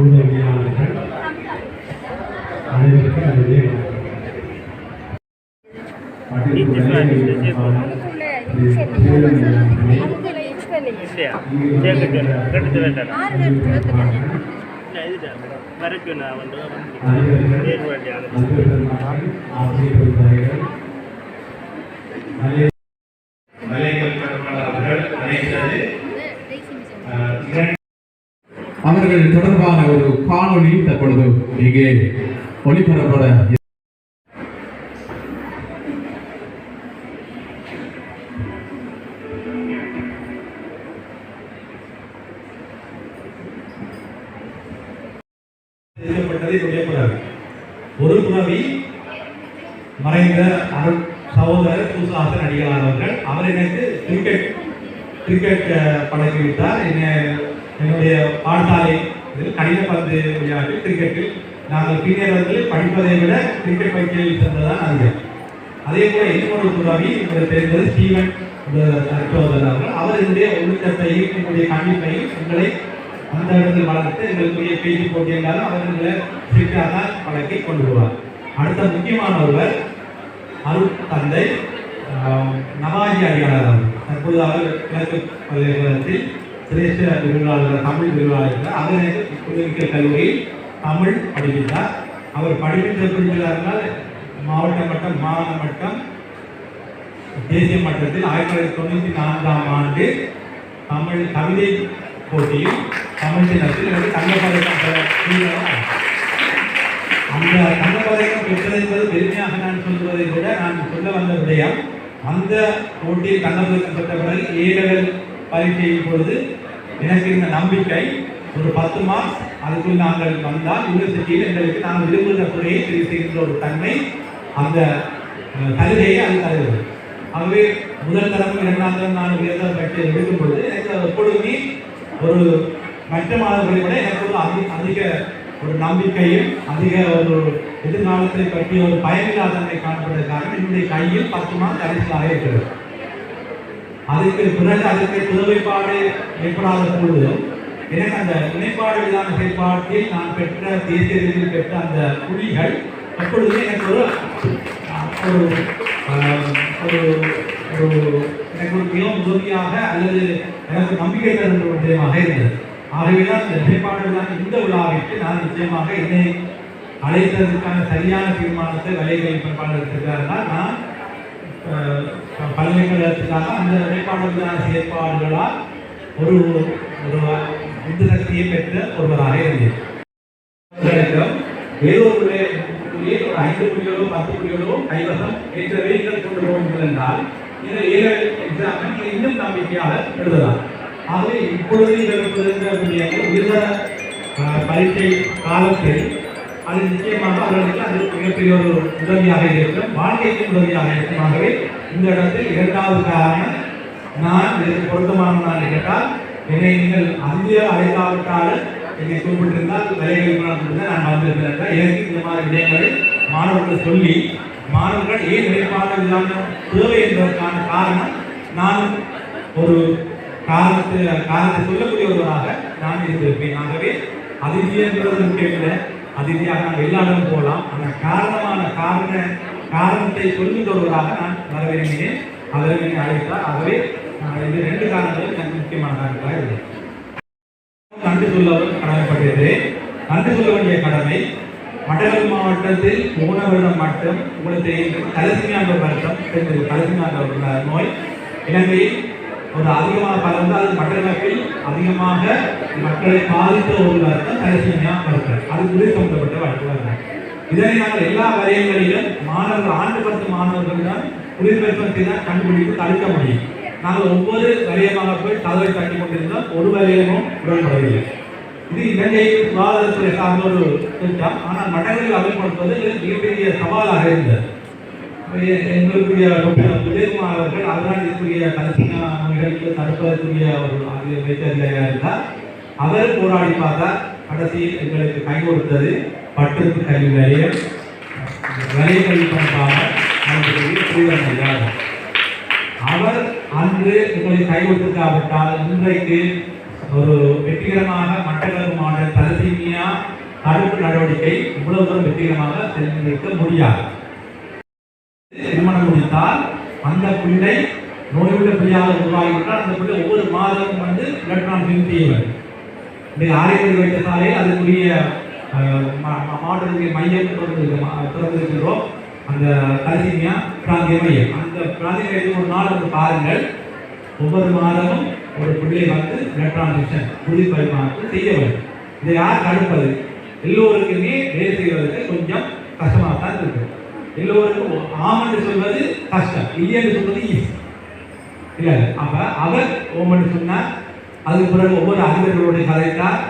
உதவியாளர்கள் அனைவருக்கும் என்னுடைய இல்லையா அவர்கள் தொடர்பான ஒரு காணொளி தற்பொழுது இங்கே ஒளிபரப்பட ஒரு மறைந்த அருள் சகோதரர் பூசாசன் அடிகளார் அவர்கள் அவர் எனக்கு கிரிக்கெட் கிரிக்கெட் பழகிவிட்டார். விட்டார் என்ன என்னுடைய பாடசாலை இதில் கடின பந்து விளையாட்டு கிரிக்கெட்டில் நாங்கள் சீனியர்கள் படிப்பதை விட கிரிக்கெட் பயிற்சியில் சென்றதான் அதிகம் அதே போல இன்னொரு துறவி இவர் தெரிந்தது ஸ்டீவன் சகோதரர் அவர்கள் அவர் என்னுடைய ஒழுக்கத்தையும் என்னுடைய கண்டிப்பையும் எங்களை அந்த இடத்தில் வளர்த்து எங்களுக்குரிய பேச்சு போட்டி என்றாலும் அவர்களை ஸ்ட்ரிக்டாக தான் பழக்கி கொண்டு வருவார். அடுத்த முக்கியமான ஒருவர் அருள் தந்தை நவாஜி அடியாளர் அவர்கள் தற்போது அவர் கிழக்கு பல்கலைக்கழகத்தில் சிரேஷ்ட விருதாளர் தமிழ் விருதாளர் அதே எனக்கு புதுவிக்கல் கல்லூரியில் தமிழ் படிக்கின்றார். அவர் படிப்பித்த குறிப்பிட்டார்கள் மாவட்ட மட்டம் மாநில மட்டம் தேசிய மட்டத்தில் ஆயிரத்தி தொள்ளாயிரத்தி தொண்ணூற்றி நான்காம் ஆண்டு தமிழ் கவிதை போட்டியில் தமிழ் தினத்தில் எனக்கு தங்கப்பதக்கம் அந்த தங்கப்பதக்கம் பெற்றது என்பது பெருமையாக நான் சொல்வதை விட நான் சொல்ல வந்த விடயம் அந்த போட்டியில் தங்கப்பதக்கம் பெற்ற பிறகு ஏழவர் பரீட்சையின் பொழுது எனக்கு இருந்த நம்பிக்கை ஒரு பத்து மார்க்ஸ் அதுக்குள் நாங்கள் வந்தால் யூனிவர்சிட்டியில் எங்களுக்கு நாங்கள் விரும்புகிற துறையை தெரிவு செய்கின்ற ஒரு தன்மை அந்த அஹ், சலுகையை அது தருகிறது ஆகவே முதல் தரம் இரண்டாம் தரம் நான் உயர்தரம் பற்றி எடுக்கும் பொழுது எனக்கு எப்பொழுதுமே ஒரு மற்ற மாணவர்களை விட எனக்கு ஒரு அதிக அதிக ஒரு நம்பிக்கையும் அதிக ஒரு எதிர்காலத்தை பற்றிய ஒரு பயமில்லாதன்மை காணப்படுவதற்காக என்னுடைய கையில் பத்து மாதம் கடைசியாக இருக்கிறது அதுக்கு பிறகு அதற்கு புதுமைப்பாடு ஏற்படாத பொழுதும் எனக்கு அந்த இணைப்பாடு இல்லாத செயல்பாட்டில் நான் பெற்ற தேசிய ரீதியில் பெற்ற அந்த புலிகள் எப்பொழுதுமே எனக்கு ஒரு ஒரு ஒரு ஒரு எனக்கு ஒரு மிகவும் உதவியாக அல்லது எனக்கு நம்பிக்கை தருகின்ற ஒரு விஷயமாக இருந்தது. ஆகவே தான் இந்த நிலைப்பாடு தான் இந்த விழாவிற்கு நான் நிச்சயமாக என்னை அழைத்ததற்கான சரியான தீர்மானத்தை வலைகளை பண்பாடுத்திருக்கிறார்கள் நான் பல்கலைக்கழகத்துக்காக அந்த நிலைப்பாடுகளான செயற்பாடுகளால் ஒரு ஒரு உந்து சக்தியை பெற்ற ஒருவராக இருந்தது உங்களிடம் ஏதோ ஒரு ஒரு ஐந்து புள்ளிகளோ பத்து புள்ளிகளோ கைவசம் என்ற வேலைகள் கொண்டு போவீர்கள் என்றால் இந்த ஏழு எக்ஸாமை நீங்கள் இன்னும் நம்பிக்கையாக எழுதலாம் ஆகவே இப்பொழுது இதற்கு உயர்ந்த பரீட்சை காலத்தில் அது நிச்சயமாக அவர்களுக்கு அது மிகப்பெரிய ஒரு உதவியாக இருக்கும். வாழ்க்கைக்கு உதவியாக இருக்கும். ஆகவே இந்த இடத்தில் இரண்டாவது காரணம் நான் இதற்கு பொருத்தமானதான் கேட்டால் என்னை நீங்கள் அதிக அழைக்காவிட்டாலும் என்னை கூப்பிட்டிருந்தால் வேலைகள் நான் வந்திருந்தேன் எனக்கு இந்த மாதிரி விடயங்களை மாணவர்கள் சொல்லி மாணவர்கள் ஏன் நிலைப்பாடு இல்லாமல் தேவை என்பதற்கான காரணம் நான் ஒரு காரணத்தை காரணத்தை சொல்லக்கூடிய ஒருவராக நான் இருந்திருப்பேன். ஆகவே அதிர்ச்சி என்பது முக்கியமில்லை. அதிர்ச்சியாக நாம் எல்லா இடமும் போகலாம். ஆனால் காரணமான காரண காரணத்தை சொல்லுகின்ற ஒருவராக நான் வர விரும்பினேன் அதற்கு நீங்கள் அழைத்தார் ஆகவே இது ரெண்டு காரணங்களும் எனக்கு முக்கியமான காரணங்களாக இல்லை? நன்றி சொல்ல கடமைப்பட்டது. நன்றி சொல்ல வேண்டிய கடமை மண்டலம் மாவட்டத்தில் போன வருடம் மட்டும் உங்களுக்கு தெரியும் தலசிமியாண்ட வருடம் தெரிந்தது. தலசிமியாண்ட நோய். இலங்கையில் ஒரு அதிகமாக பரந்து அது மட்டக்களப்பில் அதிகமாக மக்களை பாதித்த ஒரு வருடம் தலசிமியா வருடம் அது உறுதி சம்பந்தப்பட்ட வழக்கு இதனை நாங்கள் எல்லா வரையங்களிலும் மாணவர்கள் ஆண்டு பத்து மாணவர்களிடம் குடிபெயர்ப்பத்தை தான் கண்டுபிடித்து தடுக்க முடியும். நாங்கள் ஒவ்வொரு வரையமாக போய் கதவை தட்டி கொண்டிருந்தோம் ஒரு வரையமும் உடன்படவில்லை. இது இலங்கை சுகாதாரத்துறை சார்ந்த ஒரு திட்டம். ஆனால் மட்டங்களில் அமல்படுத்துவது மிகப்பெரிய சவாலாக இருந்தது. எங்களுக்குரிய டாக்டர் உதயகுமார் அவர்கள் அதனால் இதுக்குரிய கலசினா தடுப்பதற்குரிய ஒரு ஆகிய வைத்தியர்களாக இருந்தார். அவர் போராடி பார்த்தார். கடைசியில் எங்களுக்கு கை கொடுத்தது பட்டுக்கு கல்வி நிலையம். விலை கல்வி பண்பாக அவர் அன்று உங்களை கை கொடுத்திருக்காவிட்டால் இன்றைக்கு ஒரு வெற்றிகரமாக மட்டக்களப்பு மாவட்ட தலசீமியா தடுப்பு நடவடிக்கை இவ்வளவு தூரம் வெற்றிகரமாக சென்றிருக்க முடியாது. முடித்தால் அந்த பிள்ளை நோயுள்ள பிள்ளையாக உருவாகிவிட்டால் அந்த பிள்ளை ஒவ்வொரு மாதமும் வந்து பிளட் டிரான்ஸ்ஃபியூஷன் செய்ய இந்த ஆரோக்கிய வைத்தியசாலையில் அதுக்குரிய மாவட்டத்துடைய மா- மையம் திறந்து திறந்திருக்கிறோம் அந்த கலிசிமியா பிராந்திய மையம். அந்த பிராந்திய மையத்தில் ஒரு நாள் வந்து பாருங்கள். ஒவ்வொரு மாதமும் ஒரு பிள்ளை வந்து பிளட் டிரான்ஸ்ஃபியூஷன் புதி பரிமாற்றம் செய்ய வேண்டும். இதை யார் தடுப்பது? எல்லோருக்குமே வேலை செய்வதற்கு கொஞ்சம் கஷ்டமாக தான் இருக்குது எல்லோருக்கும் ஆம் என்று சொல்வது கஷ்டம் இல்லை என்று சொல்வது ஈஸி அப்ப அவர் ஓமன் சொன்னார் அதுக்கு பிறகு ஒவ்வொரு அதிபர்களோடு கதைத்தார்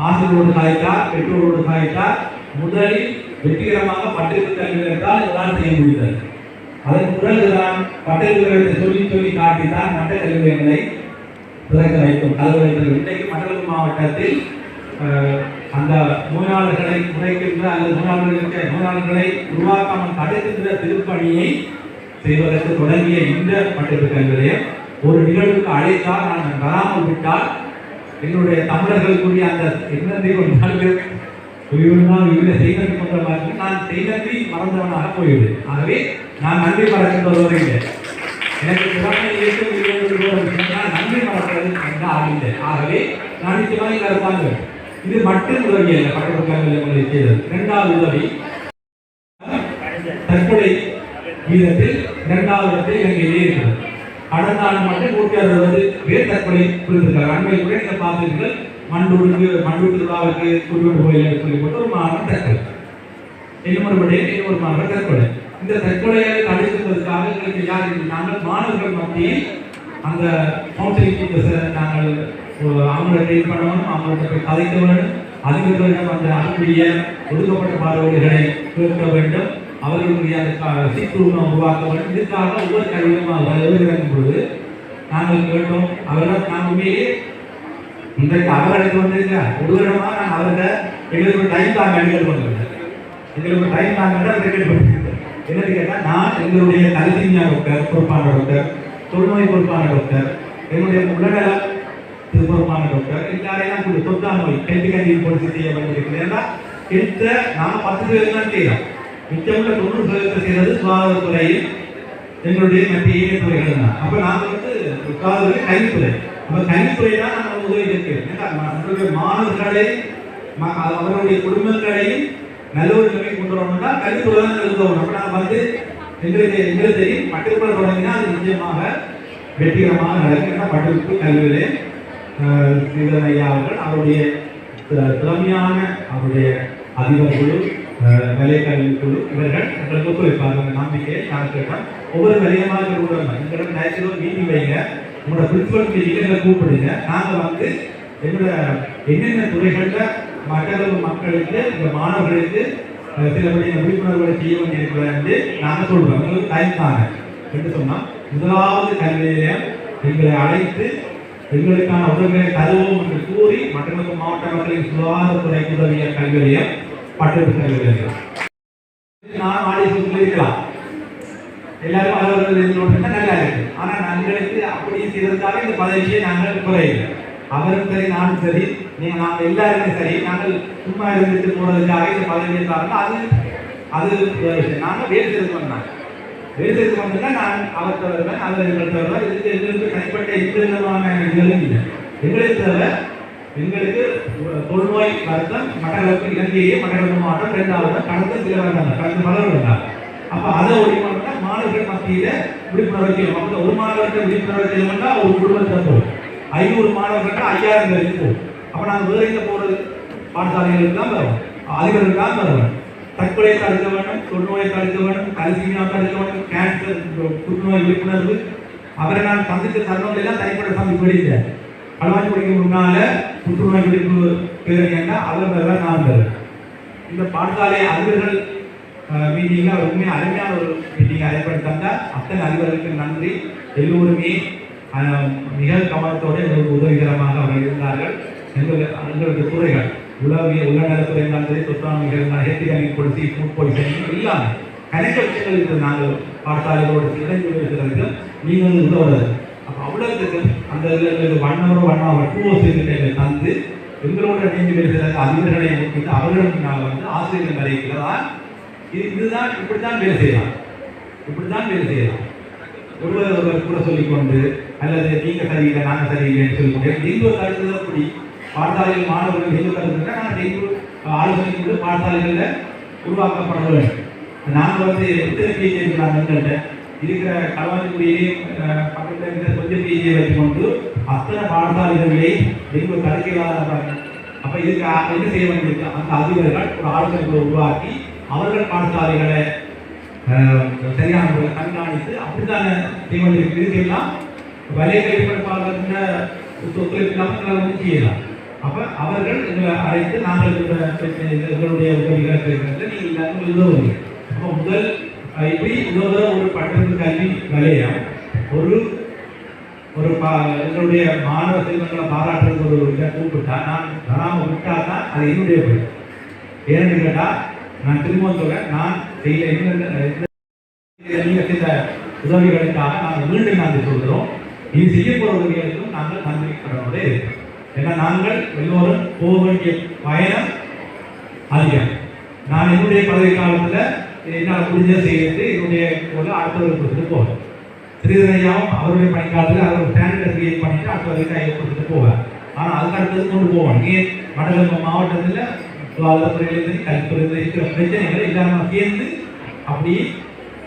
ஆசிரியரோடு கதைத்தார் பெற்றோரோடு கதைத்தார் முதலில் வெற்றிகரமாக பட்டிருக்கிறார்கள் என்றால் இதெல்லாம் செய்ய முடிந்தது. அதன் பிறகுதான் பட்டியல் சொல்லி சொல்லி காட்டித்தான் மற்ற கல்விகளை திறக்க வைக்கும் கல்வி இன்றைக்கு மண்டலம் மாவட்டத்தில் அந்த நோயாளர்களை குறைக்கின்ற அந்த நோயாளர்களுக்கு நோயாளர்களை உருவாக்காமல் தடுக்கின்ற திருப்பணியை செய்வதற்கு தொடங்கிய இந்த பட்டியல் ஒரு நிகழ்வுக்கு அழைத்தால் நான் வராமல் விட்டால் என்னுடைய தமிழர்களுக்குரிய அந்த எண்ணத்தை ஒரு நாள் இவரை செய்தது கொண்ட மாதிரி நான் செய்ததை மறந்தவனாக போய்விடு ஆகவே நான் நன்றி மறக்கின்றவர் இல்லை. எனக்கு திறமை இருக்கும் இல்லை என்று நன்றி மறக்கிறது ஆகவே நான் நிச்சயமாக இருப்பாங்க இது மட்டும் உதவி அல்ல பட்டப்பட்டாங்கள் உங்களை செய்தது இரண்டாவது உதவி தற்கொலை வீதத்தில் இரண்டாவது இடத்தில் இலங்கையிலே இருக்கிறது. கடந்த ஆண்டு மட்டும் நூற்றி அறுபது பேர் தற்கொலை புரிந்திருக்கிறார் அண்மையில் கூட நீங்கள் பார்த்துருக்கீர்கள் மண்டூருக்கு மண்டூர் திருவிழாவுக்கு குருவன் கோயில் சொல்லி போட்டு ஒரு மாணவன் தற்கொலை. இன்னும் ஒரு விடயம் இன்னும் ஒரு மாணவன் தற்கொலை. இந்த தற்கொலையை தடுக்கிறதுக்காக எங்களுக்கு யார் நாங்கள் மாணவர்கள் மத்தியில் அந்த கவுன்சிலிங் நாங்கள் அவங்கள ட்ரெயின் பண்ணணும் அவங்கள்ட்ட போய் கதைக்க வேண்டும். அதிபர்களிடம் அந்த அதுக்குரிய பார்வைகளை வேண்டும். அவர்களுடைய அந்த சிக் உருவாக்க வேண்டும். இதுக்காக ஒவ்வொரு பொழுது நாங்கள் கேட்டோம் அவர்கள் நான் உண்மையிலே இன்றைக்கு ஒரு வருடமா நான் அவர்கிட்ட எங்களுக்கு ஒரு டைம் தாங்க அடிக்கல் பண்ணுறேன் எங்களுக்கு ஒரு டைம் தாங்க பண்ணுறேன் என்னன்னு கேட்டால் நான் எங்களுடைய கலிசிமியா டாக்டர் பொறுப்பான டாக்டர் தொழுநோய் பொறுப்பான டாக்டர் என்னுடைய உடல்நல இது பொறுப்பான டாக்டர் எல்லாரையும் கூட தொத்தா நோய் கல்வி கேண்டீன் பொறுத்து செய்ய வேண்டியிருக்கிறது ஏன்னா ஹெல்த்தை நான் பத்து சதவீதம் தான் செய்யறோம் மிச்சமுள்ள தொண்ணூறு சதவீதத்தை செய்யறது சுகாதாரத்துறையில் எங்களுடைய மற்ற ஏனைய துறைகள் தான். அப்போ நாங்கள் வந்து சுகாதாரத்துறை கல்வித்துறை. அப்ப கல்வித்துறை தான் நாங்கள் உதவி இருக்கிறோம் ஏன்னா மாணவர்களை ம- அவர்களுடைய குடும்பங்களையும் நல்ல ஒரு நிலைமை கொண்டு வரணும்னா கல்வித்துறை தான் எழுதணும் அப்போ நாங்கள் வந்து எங்களுக்கு எங்களுக்கு தெரியும் பட்டிருப்பட தொடங்கினா அது நிச்சயமாக வெற்றிகரமாக நடக்கும். ஏன்னா பட்டிருப்பு கல்வியிலே ஆஹ், அவர்கள் அவருடைய திறமையான அவருடைய அதிபர் குழு வலைக்கல்வி குழு இவர்கள் எங்களுக்கு ஒத்துழைப்பாங்க அந்த நம்பிக்கையை நான் கேட்டேன் ஒவ்வொரு வலயமாக விடுவாங்க எங்களுக்கு நேச்சுரல் ஒரு மீட்டிங் வைங்க. உங்களோட பிரின்சிபல் மீட்டிங் எங்களை கூப்பிடுங்க. நாங்கள் வந்து எங்களோட என்னென்ன துறைகளில் மற்ற மக்களுக்கு இந்த மாணவர்களுக்கு சில படிய விழிப்புணர்வுகளை செய்ய வேண்டியிருக்கிறது நாங்கள் சொல்கிறோம் எங்களுக்கு டைம் தாங்க. என்று சொன்னால் முதலாவது கல்வி நிலையம் எங்களை அழைத்து பெண்களுக்கான உதவிகளை தருவோம் என்று கூறி மட்டக்களப்பு மாவட்ட மக்களின் சுகாதாரத்துறை உதவிய கல்வி நிலையம் பட்டப்பு கல்வி நிலையம் நான் இருக்கலாம். எல்லாரும் அலுவலர்கள் நல்லா இருக்கு. ஆனா நாங்களுக்கு அப்படி செய்ததுக்காக இந்த பதவியை நாங்கள் குறையில்லை அவரும் சரி நானும் சரி. நீங்க நாங்க எல்லாருமே சரி. நாங்கள் சும்மா இருந்துட்டு போறதுக்காக இந்த பதவியை தாருங்க அது அது நாங்கள் வேறு செய்து வேறு செய்து நான் அவர் வருவேன் அவர் எங்கள் வருவார் இதுக்கு எங்களுக்கு தனிப்பட்ட எந்த விதமான இதுகளும் இல்லை. எங்களுக்கு தேவை எங்களுக்கு தொழுநோய் வருத்தம் மட்டக்களப்பு இலங்கையே மட்டக்களப்பு மாவட்டம் ரெண்டாவது கடந்த சில வருடம் கடந்த பல வருடம் அப்ப அதை ஒழிக்கணும்னா மாணவர்கள் மத்தியில விழிப்புணர்வு செய்யணும். அப்ப ஒரு மாணவர்கிட்ட விழிப்புணர்வு செய்யணும்னா ஒரு குடும்பத்தை போகும் ஐநூறு மாணவர்கள் ஐயாயிரம் பேருக்கு போகும் அப்ப நாங்கள் வேறு எங்க போறது பாடசாலைகளுக்கு தான் வரும் அதிபர்களுக்கு தான் வருவோம் தற்கொலையை தடுக்க வேண்டும் தொழுநோயை தடுக்க வேண்டும் கல்சிமியா தடுக்க வேண்டும் கேன்சர் புற்றுநோய் விழிப்புணர்வு. அவரை நான் சந்தித்த தருணங்கள் எல்லாம் தனிப்பட்ட சந்திப்பு இல்லை களவாஞ்சி படிக்க முன்னால புற்றுநோய் விழிப்பு பேரணியா அவர் பேர் நான் பேர் இந்த பாடசாலை அறிவர்கள் மீட்டிங்ல உண்மையாக அருமையான ஒரு மீட்டிங்கை ஏற்பாடு தந்தால் அத்தனை அறிவர்களுக்கு நன்றி. எல்லோருமே மிக கவனத்தோடு எங்களுக்கு உதவிகரமாக அவர்கள் இருந்தார்கள். எங்களுக்கு எங்களுடைய துறைகள் உலகிய உளநலத்துறை இருந்தாலும் சரி சொத்தாமிகள் இருந்தாலும் ஹெல்த் கேண்டிங் பாலிசி ஃபுட் பாலிசி எல்லாமே. கணக்க விஷயங்கள் இருக்குது நாங்கள் பாடசாலைகளோடு இணைந்து இருக்கிறதுக்கு நீங்கள் உதவுறது அப்போ அவ்வளோத்துக்கு அந்த இதில் எங்களுக்கு ஒன் ஹவர் ஒன் தந்து எங்களோட இணைந்து வேலை அதிபர்களை ஒப்பிட்டு அவர்களுக்கு நாங்கள் வந்து ஆசிரியர்கள் வரையில் இது இதுதான் இப்படித்தான் வேலை செய்யலாம். இப்படித்தான் வேலை செய்யலாம். ஒருவர் ஒருவர் கூட சொல்லிக்கொண்டு அல்லது நீங்கள் சரியில்லை நாங்கள் சரியில்லைன்னு சொல்லிக்கொண்டு டெங்கு அப்படி. பாடசாலையில் மாணவர்கள் செய்து தடுத்துனா நான் ஆலோசனை கொண்டு பாடசாலைகளில் உருவாக்கப்பட வேண்டும் நாங்கள் வந்து எத்தனை பிஜே இருக்கிறாங்க எங்கள்கிட்ட இருக்கிற களவாணிக்குடியிலையும் பக்கத்தில் இருக்கிற கொஞ்சம் பிஜே வைத்துக்கொண்டு அத்தனை பாடசாலைகளிலே எங்கள் தடுக்கலாத அப்போ இதுக்கு என்ன செய்ய வேண்டியிருக்கு அந்த அதிபர்கள் ஒரு ஆலோசனைகளை உருவாக்கி அவர்கள் பாடசாலைகளை சரியான முறையில் கண்காணித்து அப்படித்தானே செய்ய வேண்டியிருக்கு இதுக்கெல்லாம் வலைய கைப்பற்பாளர்கிற ஒத்துழைப்பு இல்லாமல் செய்யலாம். அப்ப அவர்கள் எங்களை அழைத்து நாங்கள் இது எங்களுடைய உதவிகளை செய்கிறது நீங்கள் எல்லாருக்கும் உதவுங்க அப்போ முதல் இப்படி உதவுற ஒரு பட்டத்து கல்வி வலயம் ஒரு ஒரு பா எங்களுடைய மாணவ செல்வங்களை பாராட்டுறது ஒரு இதை கூப்பிட்டா நான் வராமல் விட்டா தான் அது என்னுடைய பொருள் ஏன்னு கேட்டால் நான் திரும்பவும் சொல்கிறேன் நான் செய்ய என்ன நீங்கள் செய்த உதவிகளுக்காக நாங்கள் மீண்டும் நாங்கள் சொல்கிறோம். இது செய்யப்போகிற உதவிகளுக்கும் நாங்கள் நன்றி கடனோடு இருக்கிறோம். ஏன்னா நாங்கள் எல்லோரும் போக வேண்டிய பயணம் அதிகம் நான் என்னுடைய பதவி காலத்தில் என்னால் முடிஞ்ச செய்யறது என்னுடைய போல அடுத்தவருக்கு கொடுத்துட்டு போவேன். திருதனையாவும் அவருடைய பணிக்காலத்தில் அவர் ஸ்டாண்டர்ட் கிரியேட் பண்ணிட்டு அடுத்தவர்களுக்கு கையை கொடுத்துட்டு போவேன். ஆனால் அதுக்கு அடுத்தது கொண்டு போவேன். நீ மண்டலம் மாவட்டத்தில் சுகாதாரத்துறையிலிருந்து கல்வித்துறையில் இருக்கிற பிரச்சனைகளை இல்லாமல் சேர்ந்து அப்படி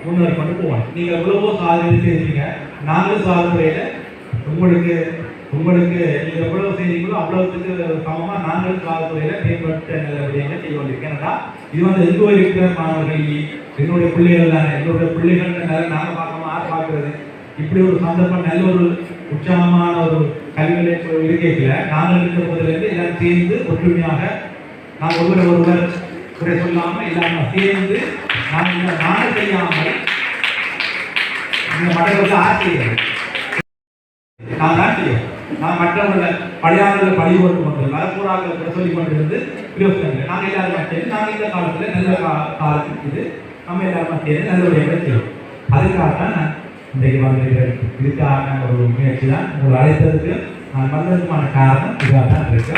முன்னேறி கொண்டு போவோம் நீங்கள் எவ்வளவோ சாதனை செய்கிறீங்க நாங்களும் சாதனையில் உங்களுக்கு உங்களுக்கு நீங்கள் எவ்வளவு செய்றீங்களோ அவ்வளவுக்கு சமமாக நாங்களும் காவல்துறையில் மேம்பட்ட நிலைமையை செய்ய வேண்டியிருக்கேன் ஏன்னா இது வந்து எங்கோ இருக்கிற மாணவர்கள் என்னுடைய பிள்ளைகள் தானே. என்னுடைய பிள்ளைகள் நாங்கள் பார்க்காம யார் பார்க்கறது? இப்படி ஒரு சந்தர்ப்பம் நல்ல ஒரு உற்சாகமான ஒரு கல்விகளை இருக்கையில் நாங்கள் இருக்கிற போதிலிருந்து எல்லாம் சேர்ந்து ஒற்றுமையாக நாங்கள் ஒவ்வொரு ஒருவர் குறை சொல்லாமல் எல்லாம் சேர்ந்து நாங்கள் இந்த நாங்கள் செய்யாமல் இந்த மடங்களுக்கு ஆசிரியர் நான் ஆசிரியர் நான் மற்றவங்களை பழையாளர்களை பழி போட்டு கொண்டு வரப்போராக கூட சொல்லி கொண்டிருந்து பிரயோசனம் நாங்கள் எல்லாரும் சேர்ந்து நாங்கள் இந்த காலத்தில் நல்ல கா- காலத்துக்கு இது. நம்ம எல்லாரும் சேர்ந்து நல்ல ஒரு இடம் செய்யும் அதுக்காக தான் நான் இன்றைக்கு வந்திருக்கிறேன். இதுக்கான ஒரு முயற்சி தான் உங்களை அழைத்ததுக்கு நான் வந்ததுக்கான காரணம் இதாக தான் இருக்கு.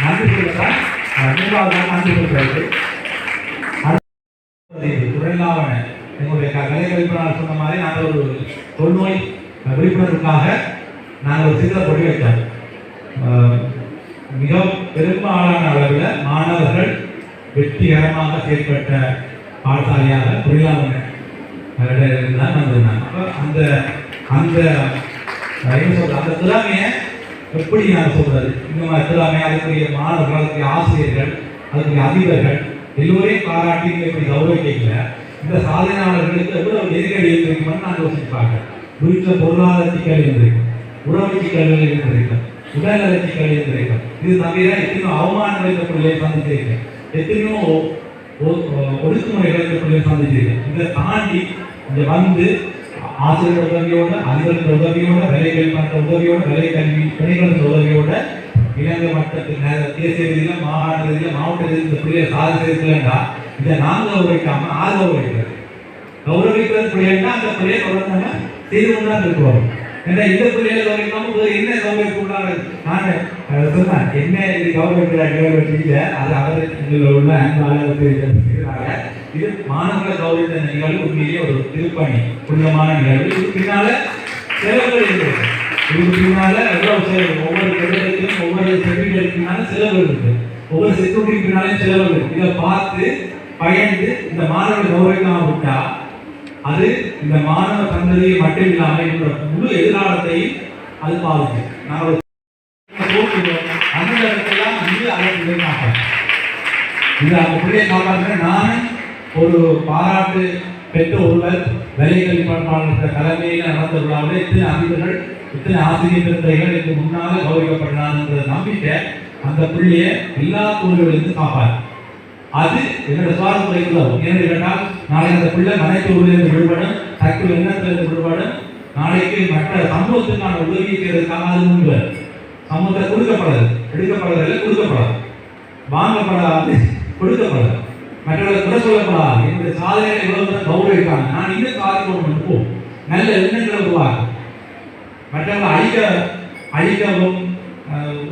நன்றி சொல்லத்தான் மூன்றாவது நன்றி சொல்றது துறையிலாவன எங்களுடைய கலை கழிப்பினால் சொன்ன மாதிரி நாங்கள் ஒரு தொழுநோய் விழிப்புணர்வுக்காக நாங்கள் ஒரு சித்திர கொடி வைத்தோம் மிக பெரும்பாலான அளவில் மாணவர்கள் வெற்றிகரமாக செயல்பட்ட பாடசாலையாக தொழிலாளர் தான் வந்திருந்தாங்க. அப்போ அந்த அந்த அந்த திறமையை எப்படி நான் சொல்றது? இந்த மாதிரி திறமை அதுக்குரிய மாணவர்கள் அதுக்குரிய ஆசிரியர்கள் அதுக்குரிய அதிபர்கள் எல்லோரையும் பாராட்டி நீங்க இப்படி கௌரவிக்கல. இந்த சாதனையாளர்களுக்கு எவ்வளவு நெருக்கடி இருக்குமென்னு நான் யோசிப்பாங்க குறித்த பொருளாதார சிக்கல் இருந்திருக்கும் உறவு சிக்கல்கள் இருந்திருக்கும் உடல்நல சிக்கல் இருந்திருக்கும் இது தவிர எத்தனையோ அவமானங்களை இந்த பிள்ளையை சந்திச்சிருக்கேன் எத்தனையோ ஒடுக்குமுறைகளை ஒ- பிள்ளையை சந்திச்சிருக்கேன் இதை தாண்டி இங்க வந்து ஆசிரியர் உதவியோட அதிபர்கள் உதவியோட வேலைகள் மற்ற உதவியோட வேலை கல்வி பணிகளின் உதவியோட இலங்கை மட்டத்தில் நே- தேசிய ரீதியில் மாகாண ரீதியில் மாவட்ட ரீதியில் இந்த பிள்ளையை சாதிச்சிருக்கலண்டா இதை நான் கௌரவிக்காம ஆறு கௌரவிக்கிறது கௌரவிக்கிறது பிள்ளைன்னா அந்த பிள்ளையை தொடர்ந்து செய்து கொண்டு தான் இருக்கிறோம். ஏன்னா இந்த பிள்ளைகளை கௌரவிக்காம வேறு என்ன கௌரவிக்கூடாது நான் சொன்னேன் என்ன இது கௌரவிக்கிறார் கௌரவிக்கல அது அவர் உள்ள அன்பாளர் இது மாணவர்களை கௌரவித்த நிகழ்வு உண்மையிலேயே ஒரு திருப்பணி புனிதமான நிகழ்வு. இது பின்னால செலவுகள் இருக்கு. இதுக்கு பின்னால எவ்வளவு செலவு ஒவ்வொரு கட்டிடத்திலும் ஒவ்வொரு செவிகளுக்கு பின்னால செலவு இருக்கு. ஒவ்வொரு செக்யூரிட்டி பின்னாலையும் செலவு இருக்கு. இதை பார்த்து பயந்து இந்த மாணவர்கள் கௌரவிக்காம விட்டா அது இந்த மாணவ சந்ததியை மட்டும் இல்லாமல் என்னோட முழு எதிர்காலத்தையும் அது பாதிக்கும் நாங்கள் ஒரு அந்த இடத்தெல்லாம் இது அழைப்பு மாட்டோம் இது அந்த பிள்ளையை காப்பாற்ற நானும் ஒரு பாராட்டு பெற்ற ஒருவர் வேலைகள் பண்பாளர் தலைமையில் நடந்த விழாவில் இத்தனை அதிபர்கள் இத்தனை ஆசிரியர் பெருந்தைகள் இதுக்கு முன்னால கௌரவிக்கப்பட்டாங்கிற நம்பிக்கை அந்த பிள்ளையை எல்லா தூள்களிலிருந்து காப்பாரு அது என்னோட சுவாரஸ்யத்தில் வரும் ஏன்னு கேட்டால் நாளை அந்த பிள்ளை மனைத்தூரிலிருந்து விடுபடும் தற்கொலை எண்ணத்திலிருந்து விடுபடும். நாளைக்கு மற்ற சமூகத்துக்கான உதவி செய்வதற்காக அது முன்பு. சமூகத்தில் கொடுக்கப்படாது. எடுக்கப்படாது கொடுக்கப்படாது. வாங்கப்படாது கொடுக்கப்படாது. மற்றவர்களை குறை சொல்லப்படாது. என்னுடைய சாதனைகளை இவ்வளவு தூரம் கௌரவிக்காங்க நான் இன்னும் சாதிக்கணும் போ. நல்ல எண்ணங்களை உருவாக்கும் மற்றவங்களை அழிக்க அழிக்கவும் அஹ்,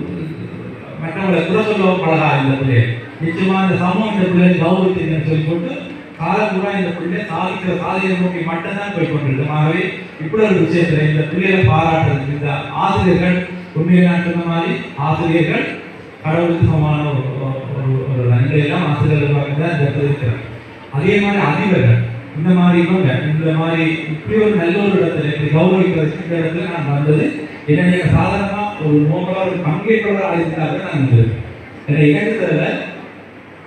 மற்றவங்களை குறை சொல்லவும் பழகா இந்த பிள்ளை நிச்சயமாக இந்த சமூகம் இந்த பிள்ளையை கௌரவித்தீங்கன்னு சொல்லி போட்டு காலம் இந்த பிள்ளை சாதிக்கிற சாதியை நோக்கி மட்டும்தான் போய் கொண்டிருக்கும் ஆகவே இப்படி ஒரு விஷயத்துல இந்த பிள்ளைகளை பாராட்டுறதுக்கு இந்த ஆசிரியர்கள் உண்மையை நான் சொன்ன மாதிரி ஆசிரியர்கள் கடவுளுக்கு சமமான ஒரு ஒரு- நன்றியெல்லாம் ஆசிரியர்கள் தான் இந்த இடத்துல அதே மாதிரி அதிபர்கள் இந்த மாதிரி இவங்க இந்த மாதிரி இப்படி ஒரு நல்ல ஒரு இடத்துல இப்படி கௌரவிக்கிறதுக்கு இந்த இடத்துல நான் வந்தது என்ன நீங்க சாதாரணமா ஒரு நோக்கலா ஒரு பங்கேற்றவராக இருந்தாலும் நான் வந்தது என்னை இயக்கத்தில்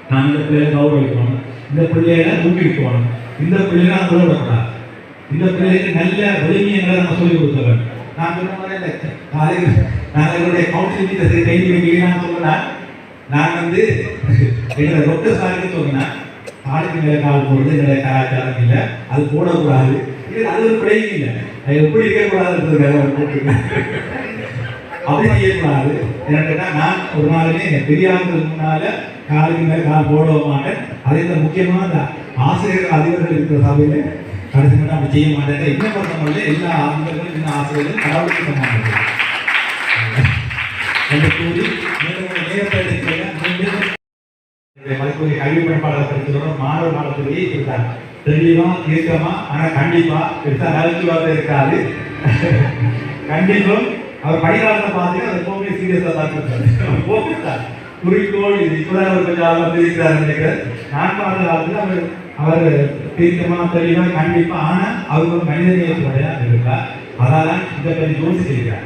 நான் இந்த பிள்ளைகளை கௌரவிக்கணும். இந்த பிள்ளைகளை ஊக்குவிக்கணும் இந்த பிள்ளைகளை நான் விடக்கூடாது இந்த பிள்ளைகளுக்கு நல்ல வலிமையங்களை நம்ம சொல்லிக் கொடுத்துறேன் நான் சொன்ன மாதிரி இந்த காலையில் நான் எங்களுடைய கவுன்சிலிங் கைதி வைக்கிறேன் நான் சொன்னேன் நான் வந்து எங்களை ரொட்ட சாருக்கு சொன்னேன். காலுக்கு மேலே கால் போடுறது எங்களுடைய கலாச்சாரம் இல்லை அது போடக்கூடாது. இது அது ஒரு பிழை இல்லை. அது எப்படி இருக்கக்கூடாதுன்றதுக்காக வேலை போட்டுருக்கேன் அப்படி செய்யக்கூடாது என்னன்னா நான் ஒரு நாளுமே என் பெரியாருக்கு முன்னால காலுக்கு மேல கால் போட மாட்டேன். அதே தான் முக்கியமாக அந்த ஆசிரியர்கள் அதிபர்கள் இருக்கிற சபையில கடைசி நான் அப்படி செய்ய மாட்டேன். என்ன பொறுத்தவரை எல்லா ஆசிரியர்களும் என்ன ஆசிரியர்களும் கடவுளுக்கு மாட்டேன் என்று கூறி நேரத்தை மதிப்புரிய கல்வி பண்பாளர் காலத்திலேயே இருந்தார் தெளிவா தீர்க்கமா ஆனா கண்டிப்பா பெருசா நகைச்சுவாக இருக்காது. கண்டிப்பும் அவர் படிக்கிறாங்க பார்த்தீங்கன்னா அது எப்பவுமே சீரியஸாக பார்த்துருக்காரு. போக்குத்தார் குறிக்கோள் இது இப்போதான் அவர் கொஞ்சம் ஆளும் பிரிக்கிறார் நினைக்கிறேன். நான் பார்த்த காலத்தில் அவர் அவர் தீர்க்கமா தெளிவா கண்டிப்பா. ஆனா அவர் ஒரு மனிதநேயத்தோட இருக்கார். அதால இதை பற்றி யோசிக்கிறார்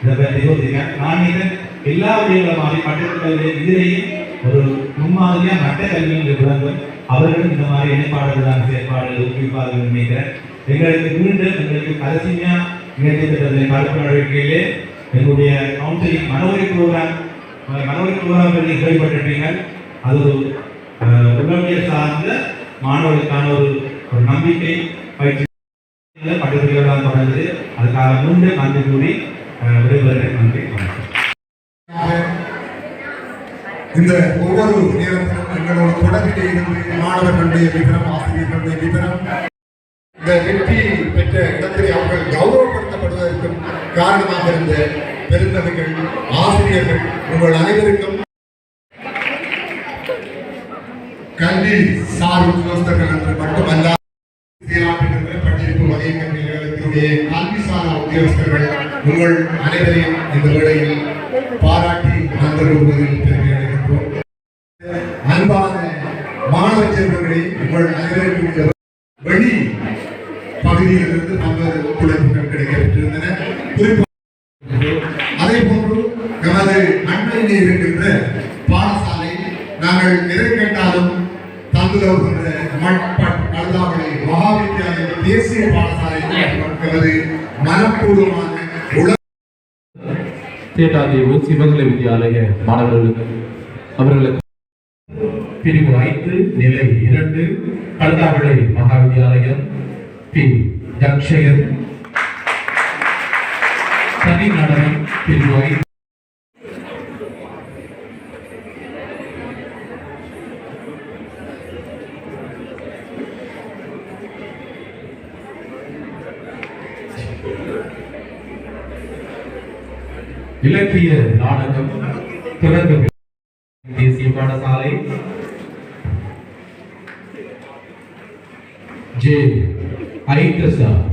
இதை பற்றி யோசிக்கிறார் நான் இதை எல்லா விடயங்களை மாதிரி பட்டக்கல்வி இதிலேயும் ஒரு முன்மாதிரியா மட்ட கல்வியில் விளங்கும் அவர்களும் இந்த மாதிரி இணைப்பாளர்களான செயற்பாடு ஊக்குவிப்பார்கள் நினைக்கிறேன். எங்களுக்கு மீண்டும் எங்களுக்கு கடைசியாக கடைசியா இணைத்திட்டத்தின் கருப்பு நடவடிக்கையிலே எங்களுடைய கவுன்சிலிங் மனோரி ப்ரோக்ராம் மனோரி ப்ரோக்ராம் பற்றி கேள்விப்பட்டிருப்பீங்க அது ஒரு அஹ், சார்ந்த மாணவர்களுக்கான ஒரு ஒரு நம்பிக்கை பயிற்சி பட்டுரையோடு தொடர்ந்தது அதுக்காக மீண்டும் நன்றி கூறி அஹ், விடைபெறுகிறேன். நன்றி இந்த ஒவ்வொரு நேரத்திலும் எங்களோட தொடர்பிலே இருந்து மாணவர்களுடைய விவரம் ஆசிரியர்களுடைய விவரம் இந்த வெற்றி பெற்ற இடத்தை அவர்கள் கௌரவப்படுத்தப்படுவதற்கும் காரணமாக இருந்த பெருந்தகைகள் ஆசிரியர்கள் உங்கள் அனைவருக்கும் கல்வி சார் உத்தியோகஸ்தர்கள் என்று மட்டுமல்ல பட்டிருப்பு வகை கல்விகளுடைய கல்வி சாரா உத்தியோகஸ்தர்கள் உங்கள் அனைவரையும் இந்த வேளையில் பாராட்டி நன்றி கூறுவதில் பெருமை அடைகின்றோம். அன்பான மாணவ செல்வங்களே உங்கள் அனைவருக்கும் வெளி பகுதியிலிருந்து பல்வேறு ஒத்துழைப்புகள் கிடைக்கப்பட்டிருந்தன. குறிப்பாக அதே போன்று நமது அண்மையிலே இருக்கின்ற பாடசாலை நாங்கள் எதை கேட்டாலும் தந்துதவுகின்ற மட்பட் கழுதாவளி மகாவித்யாலய தேசிய பாடசாலை நமது மனப்பூர்வமான உள தேட்டாதேவு சிவகலை வித்யாலய மாணவர்களுக்கு அவர்களுக்கு பிரிவு ஐந்து நிலை இரண்டு கழுதாவளை மகாவித்யாலயம் பி ஜக்ஷயன். தனி நடனம் பிரிவு இலக்கிய நாடகம் திறந்த intercessão.